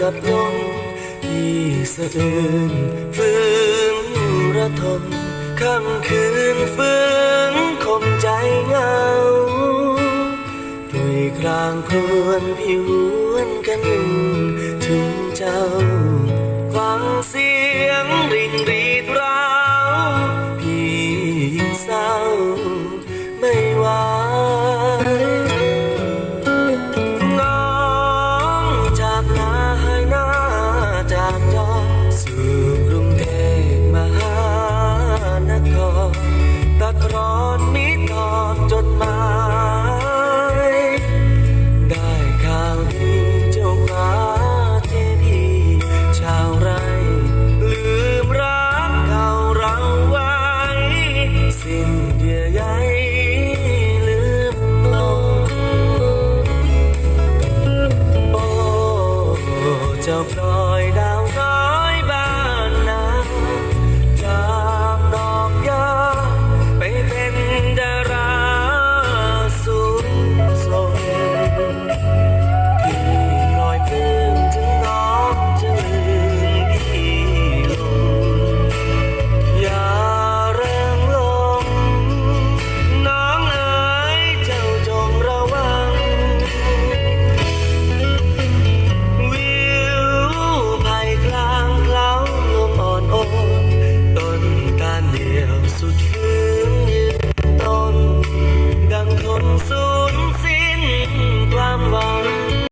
กับยมที่สะอื้นฟื้นระทมค่ำคืนฟื้นคมใจเงาด้วยกลางครวนผิววนกันถึงเจ้า สู่กรุงเทพมหานครตะกรอนมิตรทอบจดหมาย ได้ข่าวดีเจ้าฟ้าเทพีชาวไร่ ลืมรักเก่าเราไว้ สิ้นเดียใยลืมลงโอ้เจ้าพระ sou difícil.